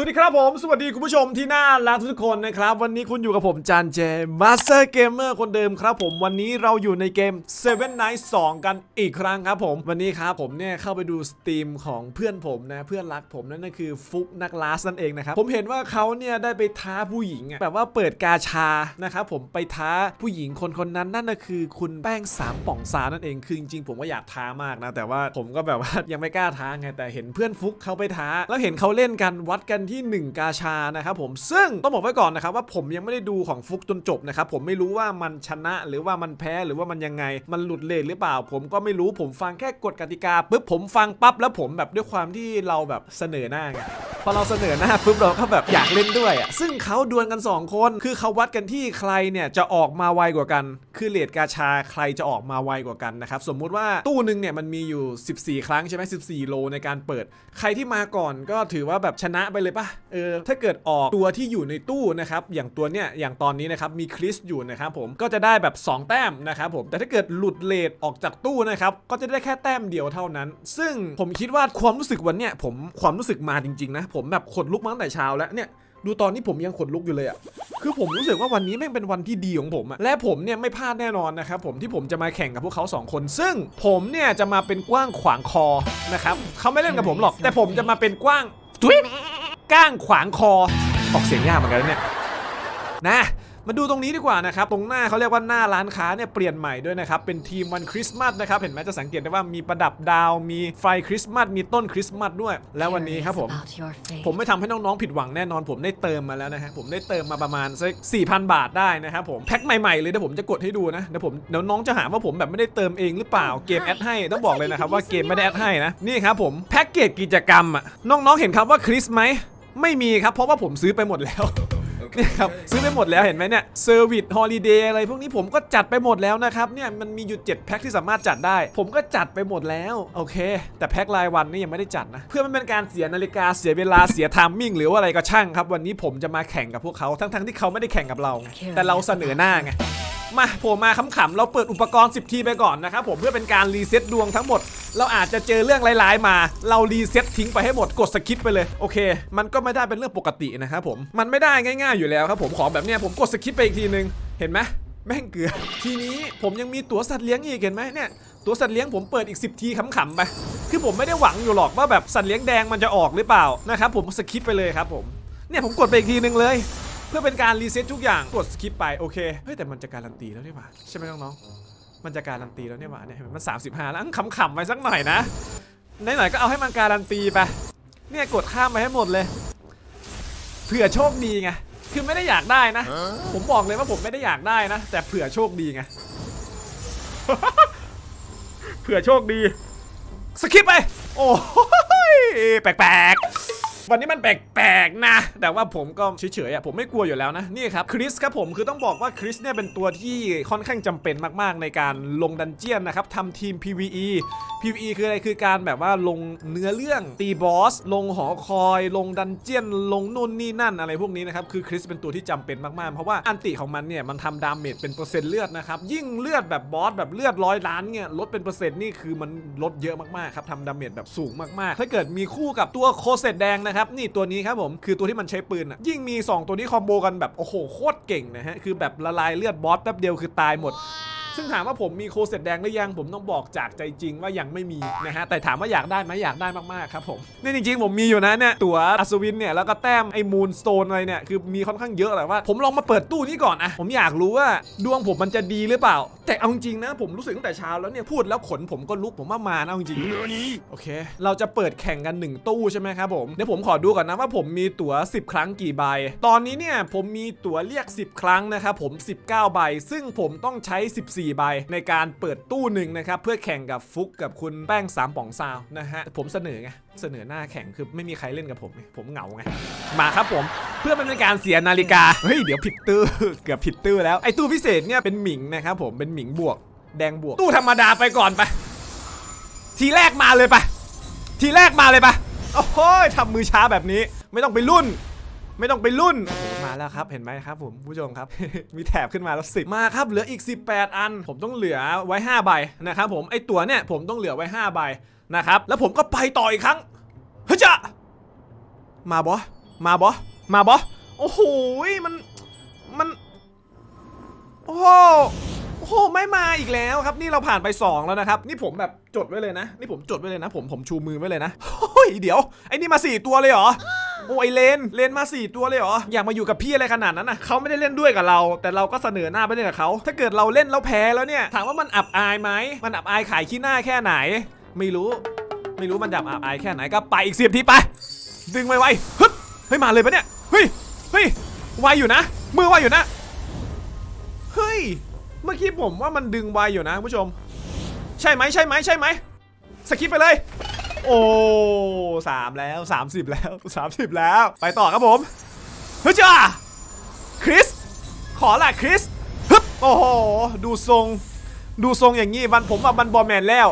สวัสดีครับผม สวัสดีคุณผู้ชมที่น่ารักทุกคนนะครับ วันนี้คุณอยู่กับผมจานเจมาสเตอร์เกมเมอร์คนเดิมครับผมวันนี้เราอยู่ในเกม Seven Night 2 กันอีกครั้งครับผมวันนี้ครับผมเนี่ยเข้าไปดูสตรีมของเพื่อนผมนะเพื่อนรักผมนั่นก็คือฟุกนักลาสนั่นเองนะครับผมเห็นว่าเขาเนี่ยได้ไปท้าผู้หญิงอะแบบว่าเปิดกาชานะครับผมไปท้าผู้หญิงคนคนนั้นนั่นก็คือคุณแป้งสามป่องซานั่นเองคือจริงๆผมก็อยากท้ามากนะแต่ว่าผมก็แบบว่ายังไม่กล้าท้าไงแต่เห็นเพื่อนฟุกเขาไปท้า แล้วเห็นเขาเล่นกันวัดกันที่ 1 กาชานะครับผมซึ่งต้องบอกไว้ก่อนนะครับว่าผมยังไม่ได้ดูของฟุกจนจบนะครับผมไม่รู้ว่ามันชนะหรือว่ามันแพ้หรือว่ามันยังไงมันหลุดเลทหรือเปล่า ผมก็ไม่รู้ผมฟังแค่กฎกติกาปุ๊บผมฟังปั๊บแล้วผมแบบด้วยความที่เราแบบเสนอหน้าไงพอเราเสนอหน้าปุ๊บเราก็แบบอยากเล่นด้วยอะซึ่งเขาดวลกัน 2 คน คือเขาวัดกันที่ใครเนี่ยจะออกมาไวกว่ากัน คือเลดกาชาใครจะออกมาไวกว่ากันนะครับสมมุติว่าตู้หนึ่งเนี่ยมันมีอยู่ 14 ครั้งใช่ไหม14 โลในการเปิด ใครที่มาก่อนก็ถือว่าแบบชนะไปเลยปะเออถ้าเกิดออกตัวที่อยู่ในตู้นะครับอย่างตัวเนี้ยอย่างตอนนี้นะครับมีคริสอยู่นะครับผมก็จะได้แบบ 2 แต้มนะครับผมแต่ถ้าเกิดหลุดเลดออกจากตู้นะครับก็จะได้แค่แต้มเดียวเท่านั้น ซึ่งผมคิดว่าความรู้สึกวันเนี้ยผมความรู้สึกมาจริงๆนะผมแบบขนลุกมาตั้งแต่เช้าแล้วเนี่ยดูตอนนี้ผมยังขนลุกอยู่เลยอะคือผมรู้สึกว่าวันนี้แม่งเป็นวันที่ดีของผมอะและผมเนี่ยไม่พลาดแน่นอนนะครับผมที่ผมจะมาแข่งกับพวกเขาสองคน ซึ่งผมเนี่ยจะมาเป็นกว้างขวางคอนะครับเขาไม่เล่นกับผมหรอก แต่ผมจะมาเป็นกว้างทุย ก้างขวางคอ ออกเสียงยากเหมือนกันนะเนี่ยนะมาดูตรงนี้ดีกว่านะครับ ตรงหน้าเขาเรียกว่าหน้าร้านค้าเนี่ยเปลี่ยนใหม่ด้วยนะครับ เป็นทีมวันคริสต์มาสนะครับ เห็นไหมจะสังเกตได้ว่ามีประดับดาว มีไฟคริสต์มาส มีต้นคริสต์มาสด้วย แล้ววันนี้ครับผม ผมไม่ทำให้น้องๆผิดหวังแน่นอน ผมได้เติมมาแล้วนะฮะ ผมได้เติมมาประมาณสัก4,000บาทได้นะครับผม แพ็คใหม่ๆเลยเดี๋ยวผมจะกดให้ดูนะ เดี๋ยวผมเดี๋ยวน้องจะหาว่าผมแบบไม่ได้เติมเองหรือเปล่า เกมแอดให้ ต้องบอกเลยนะครับว่าเกมไม่ได้แอดให้นะ นี่ครับผม แพ็กเกจกิจกรรมอะ น้องๆ เห็นคำว่าคริสไหม ไม่มีครับเพราะว่าผมซื้อไปหมดแล้วเนี่ยครับซื้อไปหมดแล้วเห็นไหมเนี่ยเซอร์วิสฮอลิเดย์อะไรพวกนี้ผมก็จัดไปหมดแล้วนะครับเนี่ยมันมีอยู่7แพ็คที่สามารถจัดได้ ผมก็จัดไปหมดแล้วโอเค แต่แพ็ครายวันนี่ยังไม่ได้จัดนะ เพื่อไม่เป็นการเสียนาฬิกาเสียเวลาเสียไทามมิ่งหรือว่าอะไรก็ช่างครับ วันนี้ผมจะมาแข่งกับพวกเขาทั้งๆที่เขาไม่ได้แข่งกับเราไงแต่เราเสนอหน้าไง มาโผล่มาขำๆเราเปิดอุปกรณ์ 10 ทีไปก่อนนะครับผมเพื่อเป็นการรีเซ็ตดวงทั้งหมด เราอาจจะเจอเรื่องร้ายๆมา เรารีเซ็ตทิ้งไปให้หมดกดสคิปไปเลยโอเค มันก็ไม่ได้เป็นเรื่องปกตินะครับผมมันไม่ได้ง่ายๆอยู่แล้วครับผมขอแบบเนี้ยผมกดสคิปไปอีกทีนึงเห็นไหมแม่งเกลือ ทีนี้ผมยังมีตั๋วสัตว์เลี้ยงอีกเห็นไหมเนี่ยตั๋วสัตว์เลี้ยงผมเปิดอีก 10 ทีขำๆไป คือผมไม่ได้หวังอยู่หรอกว่าแบบสัตว์เลี้ยงแดงมันจะออกหรือเปล่านะครับผมสคิปไปเลยครับผมเนี่ยผมกดไปอีกทีนึงเลย เพื่อเป็นการรีเซ็ตทุกอย่าง กดสคิปไปโอเคเฮ้ยแต่มันจะการันตีแล้วนี่หว่าใช่ไหมน้องๆมันจะการันตีแล้วเนี่ยหว่าเนี่ยเห็นไหมมัน 35 แล้วขำๆไปสักหน่อยนะไหนๆก็เอาให้มันการันตีไปเนี่ยกดข้ามไปให้หมดเลยเผื่อโชคดีไงคือไม่ได้อยากได้นะ ผมบอกเลยว่าผมไม่ได้อยากได้นะ แต่เผื่อโชคดีไงเผื่อโชคดีสคิปไป โอ้ยแปลกๆ วันนี้มันแปลกๆนะ แต่ว่าผมก็เฉยๆอะผมไม่กลัวอยู่แล้วนะนี่ครับคริสครับผมคือต้องบอกว่าคริสเนี่ยเป็นตัวที่ค่อนข้างจำเป็นมากๆ ในการลงดันเจียนนะครับทำทีม PVE PVE คืออะไรคือการแบบว่าลงเนื้อเรื่องตีบอส ลงหอคอย ลงดันเจียน ลงนู่นนี่นั่นอะไรพวกนี้นะครับคือคริสเป็นตัวที่จำเป็นมากๆ เพราะว่าอันติของมันเนี่ยมันทำดาเมจเป็นเปอร์เซ็นต์เลือดนะครับยิ่งเลือดแบบบอสแบบเลือดร้อยล้านเนี่ยลดเป็นเปอร์เซ็นต์นี่คือมันลดเยอะมากๆครับทำดาเมจแบบสูงมากๆ ถ้าเกิดมีคู่กับตัวโคเซตแดงนะครับนี่ตัวนี้ครับผมคือตัวที่มันใช้ปืนอะยิ่งมี 2 ตัวนี้คอมโบกันแบบโอ้โหโคตรเก่งนะฮะคือแบบละลายเลือดบอสแป๊บเดียวคือตายหมด ซึ่งถามว่าผมมีโคเซ็ตแดงหรือยังผมต้องบอกจากใจจริงว่ายังไม่มีนะฮะแต่ถามว่าอยากได้ไหมอยากได้มากๆครับผมนี่จริงๆ ผมมีอยู่นะเนี่ยตั๋วอัศวินเนี่ยแล้วก็แต้มไอ้มูนสโตนอะไรเนี่ยคือมีค่อนข้างเยอะแต่ว่า ผมลองมาเปิดตู้นี้ก่อนนะผมอยากรู้ว่าดวงผมมันจะดีหรือเปล่า แต่เอาจริงๆนะผมรู้สึกตั้งแต่เช้าแล้วเนี่ยพูดแล้วขนผมก็ลุกผมว่ามานะเอาจริงๆโอเค เราจะเปิดแข่งกันหนึ่งตู้ใช่ไหมครับผมเดี๋ยวผมขอดูก่อนนะว่าผมมีตั๋ว 10 ครั้งกี่ใบ ตอนนี้เนี่ยผมมีตั๋วเรียก 10 ครั้งนะครับผม 19 ใบ ซึ่งผมต้องใช้ 14ใบ ในการเปิดตู้หนึ่งนะครับ เพื่อแข่งกับฟุกกับคุณแป้งสามป่องซาวนะฮะ ผมเสนอไง เสนอหน้าแข่งคือไม่มีใครเล่นกับผมไงผมเหงาไง มาครับผม เพื่อเป็นการเสียนาฬิกา เฮ้ย เดี๋ยวผิดตู้เกือบผิดตู้แล้ว ไอ้ตู้พิเศษเนี่ยเป็นหมิงนะครับผม เป็นหมิงบวก แดงบวก ตู้ธรรมดาไปก่อนไป ทีแรกมาเลยไป ทีแรกมาเลยปะโอ้โหทำมือช้าแบบนี้ ไม่ต้องไปรุ่น ไม่ต้องไปรุ่นมาแล้วครับ เห็นไหมครับผมผู้ชมครับ มีแถบขึ้นมาแล้วสิมาครับเหลืออีก 18 อัน ผมต้องเหลือไว้ 5 ใบนะครับผมไอตัวเนี่ยผมต้องเหลือไว้ 5 ใบนะครับแล้วผมก็ไปต่ออีกครั้งเฮ้ยจะมาบอมาบอมาบอโอ้โหมันมันโอ้โหโอ้โหไม่มาอีกแล้วครับ นี่เราผ่านไป 2 แล้วนะครับ นี่ผมแบบจดไว้เลยนะ นี่ผมจดไว้เลยนะ ผมผมชูมือไว้เลยนะเฮ้ยเดี๋ยวไอ้นี่มา 4 ตัวเลยเหรอ โอ้ไอเลนเลนมา4ตัวเลยเหรออยากมาอยู่กับพี่อะไรขนาดนั้นนะเขาไม่ได้เล่นด้วยกับเรา แต่เราก็เสนอหน้าไปเล่นกับเขาถ้าเกิดเราเล่นแล้วแพ้แล้วเนี่ยถามว่ามันอับอายไหมมันอับอายขายขี้หน้าแค่ไหน ไม่รู้ ไม่รู้มันดับอับอายแค่ไหนก็ไปอีกสิบทีไป ดึงไวๆฮึบเฮ้ยมาเลยปะเนี่ยเฮ้ยเฮ้ยไวอยู่นะมือไวอยู่นะเฮ้ยเมื่อกี้ผมว่ามันดึงไวอยู่นะผู้ชม ใช่ไหมใช่ไหมใช่ไหมสกิปไปเลย โอ้สามแล้วสามสิบแล้วสามสิบแล้ว ไปต่อครับผมเฮ้ยจ้าคริส ขอละคริสฮึบโอ้โห ดูทรง ดูทรงอย่างงี้มันผมว่ามันบอแมนแล้ว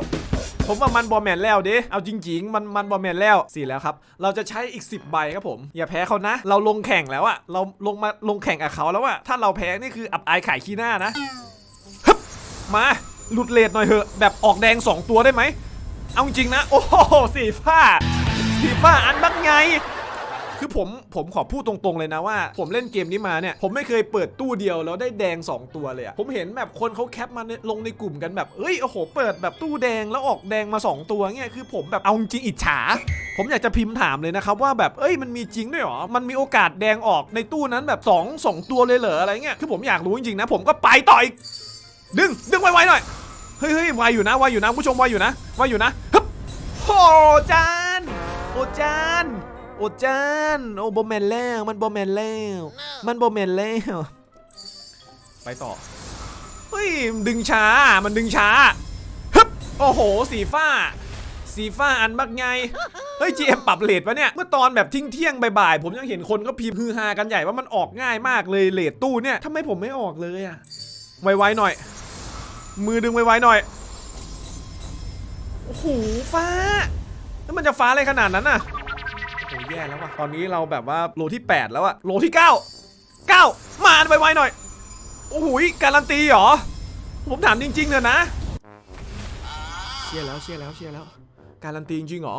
ผมว่ามันบอแมนแล้วเดิเอาจริงๆ มันมันบอแมนแล้วสี่แล้วครับ เราจะใช้อีก 10 ใบครับผม อย่าแพ้เขานะ เราลงแข่งแล้วอะเราลงมาลงแข่งกับเขาแล้วอะถ้าเราแพ้นี่คืออับอายขายขี้หน้านะฮึบมาหลุดเลดหน่อยเถอะแบบออกแดง 2 ตัวได้ไหม เอาจริงนะ โอ้โหสีฟ้า สีฟ้าอันบักไง คือผมผมขอพูดตรงๆเลยนะว่า ผมเล่นเกมนี้มาเนี่ย ผมไม่เคยเปิดตู้เดียวแล้วได้แดง 2 ตัวเลยอะผมเห็นแบบคนเขาแคปมาในลงในกลุ่มกันแบบเอ้ยโอ้โหเปิดแบบตู้แดงแล้วออกแดงมา 2 ตัวเงี้ยคือผมแบบเอาจริงอิจฉา ผมอยากจะพิมพ์ถามเลยนะครับว่าแบบเอ้ยมันมีจริงด้วยหรอมันมีโอกาสแดงออกในตู้นั้นแบบ2 2ตัวเลยเหรออะไรเงี้ยคือผมอยากรู้จริงๆนะ ผมก็ไปต่ออีกดึงดึงไวๆหน่อย เฮ้ยเฮ้ยไวอยู่นะไวอยู่นะผู้ชมไวอยู่นะไวอยู่นะฮึบโอ้จานโอ้จานโอ้จานโอ้บอมแมนแล้วมันบอมแมนแล้วมันบอมแมนแล้วไปต่อเฮ้ยดึงช้ามันดึงช้าฮึบโอ้โหสีฟ้า สีฟ้าอันบักไงเฮ้ย GM ปรับเลทปะเนี่ย เมื่อตอนแบบทิ้งเที่ยงบ่ายๆผมยังเห็นคนก็พิมพ์ฮือฮากันใหญ่ว่ามันออกง่ายมากเลยเลทตู้เนี่ยทำไมผมไม่ออกเลยอะไวๆหน่อย มือดึงไวๆหน่อย โอ้โหฟ้า แล้วมันจะฟ้าอะไรขนาดนั้นน่ะ โอ้ยแย่แล้วว่ะ ตอนนี้เราแบบว่าโลที่ 8 แล้วอะโลที่ 9 9 มาไวๆหน่อย โอ้โหการันตีเหรอ ผมถามจริงๆเถอะนะ เชียร์แล้วเชียร์แล้วเชียร์แล้ว การันตีจริงๆเหรอ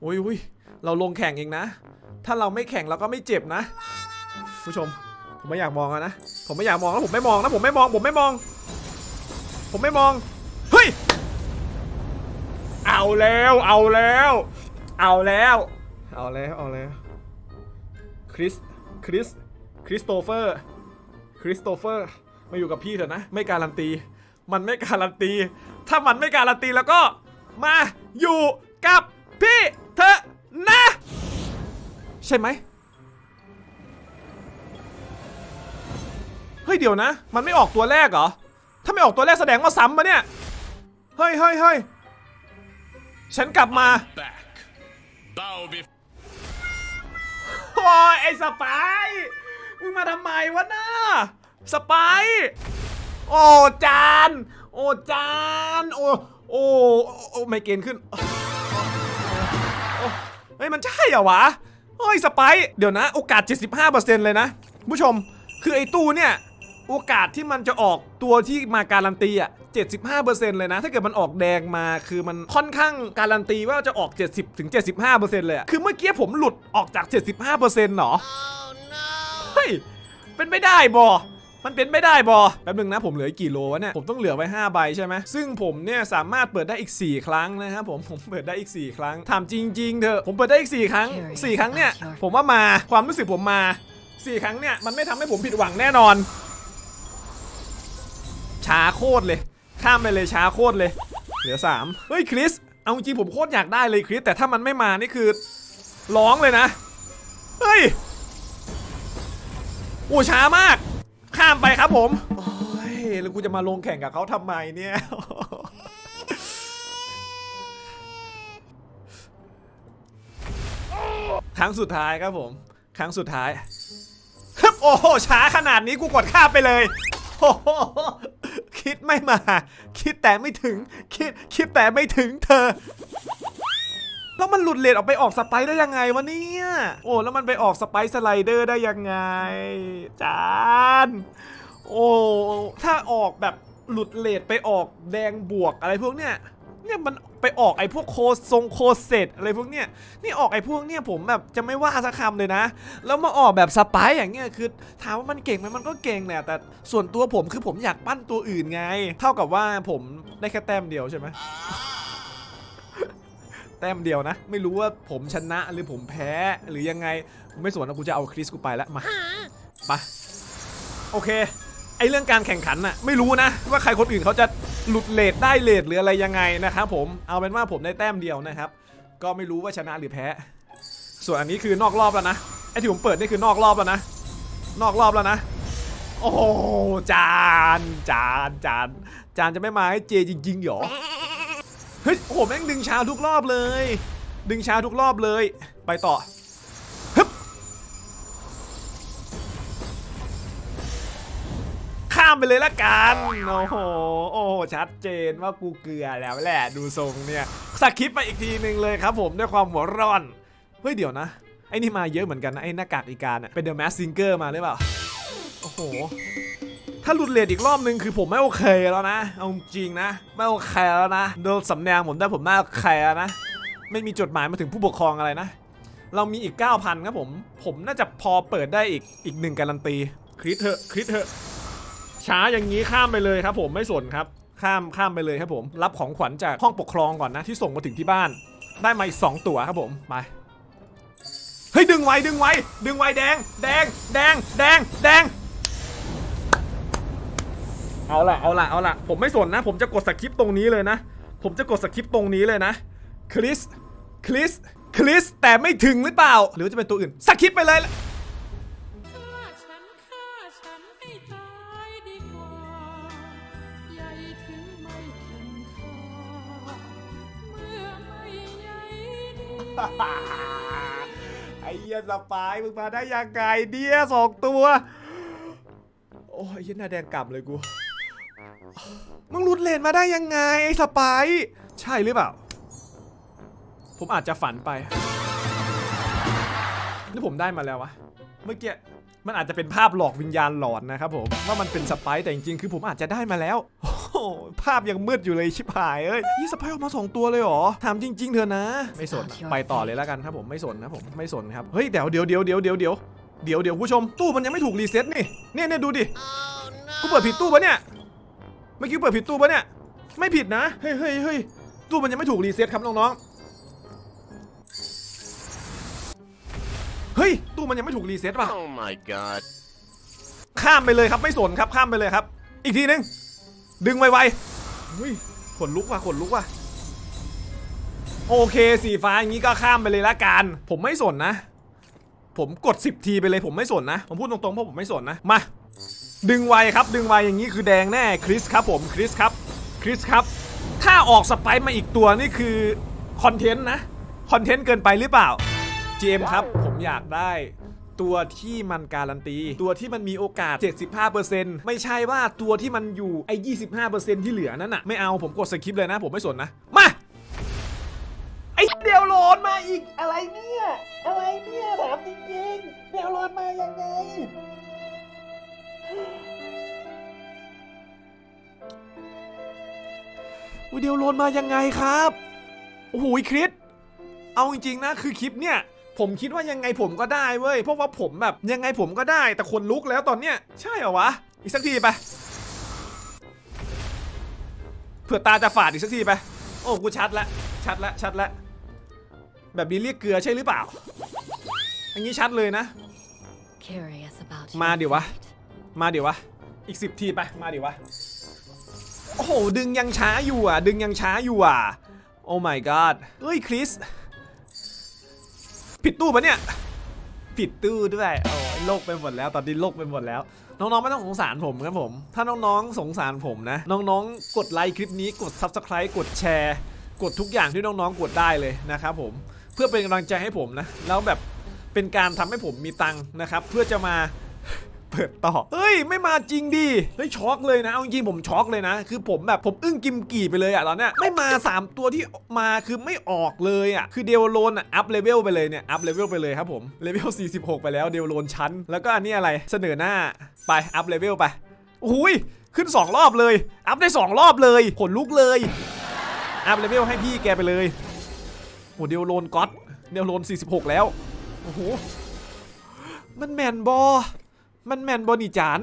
โอ้ยอุ้ยเราลงแข่งเองนะ ถ้าเราไม่แข่งเราก็ไม่เจ็บนะ ผู้ชม ผมไม่อยากมองนะ ผมไม่อยากมองแล้วผมไม่มองนะผมไม่มอง ผมไม่มอง ผมไม่มอง เฮ้ย เอาแล้ว เอาแล้ว เอาแล้ว เอาแล้ว เอาแล้ว คริส คริส คริสโตเฟอร์ คริสโตเฟอร์ มาอยู่กับพี่เถอะนะ ไม่การันตี มันไม่การันตี ถ้ามันไม่การันตีแล้วก็ มาอยู่กับพี่เถอะนะ ใช่ไหมเฮ้ยเดี๋ยวนะ มันไม่ออกตัวแรกเหรอ ถ้าไม่ออกตัวแรกแสดงว่าซ้ำปะเนี่ย เฮ้ยเฮ้ยเฮ้ยฉันกลับมา back. Bow before โอ้ยไอ้สไปร์มึงมาทำไมวะน่าสไปร์โอ้จาน โอ้จานโอ้โอ้โอ้ไม่เกณฑ์ขึ้นโอ้เฮ้ยมันใช่เหรอวะเฮ้ยสไปร์เดี๋ยวนะ โอกาส 75%เลยนะผู้ชม คือไอ้ตู้เนี่ย โอกาสที่มันจะออกตัวที่มาการันตีอะ 75%เลยนะ ถ้าเกิดมันออกแดงมาคือมันค่อนข้างการันตีว่าจะออก 70ถึง75%เลยอะคือเมื่อกี้ผมหลุดออกจาก 75%เหรอ เฮ้ย เป็นไม่ได้บอมันเป็นไม่ได้บอแป๊บนึงนะผมเหลืออีกกี่โลวะเนี่ย ผมต้องเหลือไว้ 5 ใบใช่ไหม ซึ่งผมเนี่ยสามารถเปิดได้อีก 4 ครั้งนะครับผม ผมเปิดได้อีก 4 ครั้ง ถามจริงๆเถอะ ผมเปิดได้อีก 4 ครั้ง 4 ครั้งเนี่ย ผมว่ามา ความรู้สึกผมมา 4 ครั้งเนี่ย มันไม่ทำให้ผมผิดหวังแน่นอน ช้าโคตรเลย ข้ามไปเลยช้าโคตรเลย เหลือ 3 เฮ้ยคริส เอาจริงผมโคตรอยากได้เลยคริส แต่ถ้ามันไม่มานี่คือร้องเลยนะ เฮ้ย โอ้ช้ามาก ข้ามไปครับผม โอ้ยแล้วกูจะมาลงแข่งกับเขาทำไมเนี่ยครั้งสุดท้ายครับผม ครั้งสุดท้าย โอ้โหช้าขนาดนี้กูกดข้ามไปเลยโอ้โห คิดไม่มา คิดแต่ไม่ถึง คิดคิดแต่ไม่ถึงเธอ แล้วมันหลุดเลนออกไปออกสไปร์ได้ยังไงวะเนี่ยโอ้แล้วมันไปออกสไปสไลเดอร์ได้ยังไง จานโอ้ถ้าออกแบบหลุดเลดไปออกแดงบวกอะไรพวกเนี้ย เนี่ยมันไปออกไอ้พวกโคทรงโคเซตอะไรพวกเนี้ยนี่ออกไอ้พวกเนี้ยผมแบบจะไม่ว่าสักคำเลยนะ แล้วมาออกแบบสไปร์อย่างเงี้ยคือถามว่ามันเก่งไหมมันก็เก่งแหละแต่ส่วนตัวผมคือผมอยากปั้นตัวอื่นไง เท่ากับว่าผมได้แค่แต้มเดียวใช่ไหมแต้มเดียวนะ ไม่รู้ว่าผมชนะหรือผมแพ้หรือยังไงไม่สนนะกูจะเอาคริสกูไปแล้วมาไปโอเค ไอเรื่องการแข่งขันน่ะไม่รู้นะว่าใครคนอื่นเขาจะหลุดเลทได้เลทหรืออะไรยังไงนะครับผมเอาเป็นว่าผมได้แต้มเดียวนะครับ ก็ไม่รู้ว่าชนะหรือแพ้ ส่วนอันนี้คือนอกรอบแล้วนะไอที่ผมเปิดนี่คือนอกรอบแล้วนะ นอกรอบแล้วนะ โอ้จานจานจานจานจะไม่มาให้เจจริงๆหรอเฮ้ยโอ้แม่งดึงชาทุกรอบเลย ดึงชาทุกรอบเลย ไปต่อามไปเลยละกันโอ้โหโอ้โหชัดเจนว่ากูเกลือแล้วแหละดูทรงเนี่ยสกิปไปอีกทีหนึ่งเลยครับผมด้วยความหัวร้อนเฮ้ยเดี๋ยวนะไอ้นี่มาเยอะเหมือนกันนะไอ้หน้ากากอีกาน่ะเป็นเดอะแมสซิงเกอร์มาหรือเปล่าโอ้โหถ้าหลุดเลทอีกรอบนึงคือผมไม่โอเคแล้วนะเอาจริงนะไม่โอเคแล้วนะโดนสำแนงผมได้ผมไม่โอเคแล้วนะไม่มีจดหมายมาถึงผู้ปกครองอะไรนะ เรามีอีก 9,000 ครับผม ผมน่าจะพอเปิดได้อีกอีกหนึ่งการันตี คริสเถอะ คริสเถอะ ช้าอย่างนี้ข้ามไปเลยครับผมไม่สนครับ ข้ามข้ามไปเลยครับผม รับของขวัญจากห้องปกครองก่อนนะที่ส่งมาถึงที่บ้าน ได้มาอีก2ตั๋วครับผมไปเฮ้ยดึงไว้ดึงไว้ดึงไว้แดง แดง แดง แดง แดง เอาละเอาละเอาละผมไม่สนนะ ผมจะกดสคริปต์ตรงนี้เลยนะ ผมจะกดสคริปต์ตรงนี้เลยนะคริสคริสคริสแต่ไม่ถึงหรือเปล่า หรือจะเป็นตัวอื่นสคริปต์ไปเลย ไอ้เหี้ยสปายมึงมาได้ยังไงเดียสองตัว โอ้ยเหี้ยหน้าแดงกล่ำเลยกู มึงหลุดเลนมาได้ยังไงไอ้สปายใช่หรือเปล่า ผมอาจจะฝันไปนี่ผมได้มาแล้ววะ เมื่อกี้ มันอาจจะเป็นภาพหลอกวิญญาณหลอนนะครับผมว่ามันเป็นสไปร์แต่จริงๆ คือผมอาจจะได้มาแล้วโอ้โหภาพยังมืดอยู่เลยชิบหายเอ้ยนี่สไปร์ออกมาสองตัวเลยเหรอถามจริง ๆเถอะนะ ไม่สนอะไปต่อเลยแล้วกันครับผมไม่สนนะผมไม่สนครับเฮ้ยเดี๋ยวเดี๋ยวเดี๋ยวเดี๋ยวเดี๋ยวเดี๋ยวเดี๋ยวเดี๋ยวผู้ชมตู้มันยังไม่ถูกรีเซ็ตนี่เนี่ยเนี่ยดูดิกูเปิดผิดตู้ปะเนี่ยเมื่อกี้เปิดผิดตู้ปะเนี่ยไม่ผิดนะเฮ้ยเฮ้ยเฮ้ยตู้มันยังไม่ถูกรีเซ็ตครับน้องๆ เฮ้ย ตู้มันยังไม่ถูกรีเซ็ตป่ะ Oh my god. ข้ามไปเลยครับไม่สนครับข้ามไปเลยครับ อีกทีนึง ดึงไวๆเฮ้ยขนลุกว่ะขนลุกว่ะโอเคสีฟ้าอย่างนี้ก็ข้ามไปเลยละกันผมไม่สนนะ ผมกด 10 ทีไปเลยผมไม่สนนะ ผมพูดตรงๆเพราะผมไม่สนนะมา ดึงไวครับ ดึงไวอย่างนี้คือแดงแน่คริสครับผมคริสครับคริสครับ ถ้าออกสไปร์มาอีกตัวนี่คือคอนเทนต์นะคอนเทนต์เกินไปหรือเปล่า GM ครับ ผมอยากได้ตัวที่มันการันตี ตัวที่มันมีโอกาส 75%ไม่ใช่ว่าตัวที่มันอยู่ไอ้25%ที่เหลือนั่นน่ะไม่เอาผมกดสคริปต์เลยนะ ผมไม่สนนะ มาไอ้เดียวโหลนมาอีกอะไรเนี่ยอะไรเนี่ยถามจริงๆเดียวโหลนมายังไงวิดีโอโหลนมายังไงครับโอ้โหคริสเอาจริงๆนะคือคลิปเนี่ย ผมคิดว่ายังไงผมก็ได้เว้ยเพราะว่าผมแบบยังไงผมก็ได้ แต่คนลุกแล้วตอนเนี้ยใช่เหรอวะอีกสักทีไปเผื่อตาจะฝาดอีกสักทีไปโอ้กูชัดละชัดละชัดละแบบนี้เรียกเกลือใช่หรือเปล่า อันนี้ชัดเลยนะ Curious about มาดิ your วะ fate. มาเดี๋ยววะ อีกสิบทีไป มาเดี๋ยววะ โอ้โห ดึงยังช้าอยู่อะ ดึงยังช้าอยู่อะ โอ้ my god เฮ้ยคริส ผิดตู้ปะเนี่ย ผิดตู้ด้วยโอ้ยโลกไปหมดแล้วตอนนี้โลกไปหมดแล้ว น้องๆไม่ต้องสงสารผมครับผม ถ้าน้องๆสงสารผมนะ น้องๆ กดไลค์คลิปนี้กด subscribe กดแชร์ กดทุกอย่างที่น้องๆ กดได้เลยนะครับผมเพื่อเป็นกำลังใจให้ผมนะ แล้วแบบเป็นการทำให้ผมมีตังค์นะครับ เพื่อจะมา เปิดต่อ เฮ้ย ไม่มาจริงดิเฮ้ยช็อกเลยนะเอาจริงผมช็อกเลยนะ คือผมแบบผมอึ้งกิมกี่ไปเลยอะตอนเนี้ยไม่มา 3 ตัวที่มาคือไม่ออกเลยอะคือเดวโลนอะอัพเลเวลไปเลยเนี่ยอัพเลเวลไปเลยครับผมเลเวล46 ไปแล้วเดวโลนชั้น แล้วก็อันนี้อะไรเสนอหน้าไปอัพเลเวลไปโอ้โหยขึ้น 2 รอบเลย อัพได้ 2 รอบเลยขนลุกเลยอัพเลเวลให้พี่แกไปเลยโอ้เดวโลนก๊อตเดวโลน46 แล้วโอ้โหมันแมนบอ มันแมนบอนี่จาน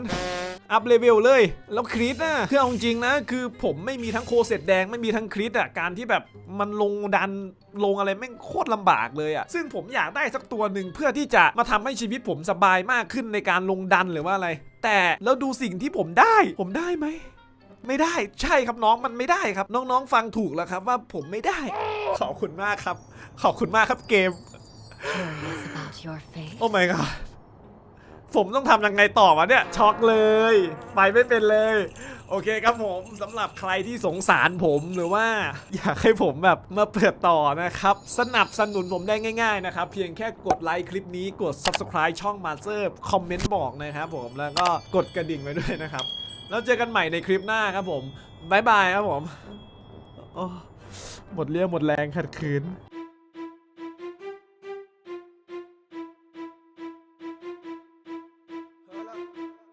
อัพเลเวลเลย แล้วคริสนะคือเอาจริงนะ คือผมไม่มีทั้งโคเซตแดงไม่มีทั้งคริสอะการที่แบบมันลงดันลงอะไรแม่งโคตรลำบากเลยอะซึ่งผมอยากได้สักตัวหนึ่งเพื่อที่จะมาทำให้ชีวิตผมสบายมากขึ้นในการลงดันหรือว่าอะไร แต่แล้วดูสิ่งที่ผมได้ ผมได้ไหมไม่ได้ใช่ครับน้องมันไม่ได้ครับ น้องๆ ฟังถูกแล้วครับว่าผมไม่ได้ ขอบคุณมากครับ ขอบคุณมากครับเกม Curious about your fate. โอ้ my god ผมต้องทำยังไงต่อวะเนี่ยช็อกเลย ไปไม่เป็นเลย โอเคครับผมสำหรับใครที่สงสารผมหรือว่า อยากให้ผมแบบมาเปิดต่อนะครับ สนับสนุนผมได้ง่ายๆนะครับ เพียงแค่กดไลค์คลิปนี้กด subscribe ช่องมาเซอร์คอมเมนต์บอกนะครับผมแล้วก็กดกระดิ่งไว้ด้วยนะครับ แล้วเจอกันใหม่ในคลิปหน้าครับผมบ๊ายบายครับผมหมดเรี่ยวหมดแรงขัดขืน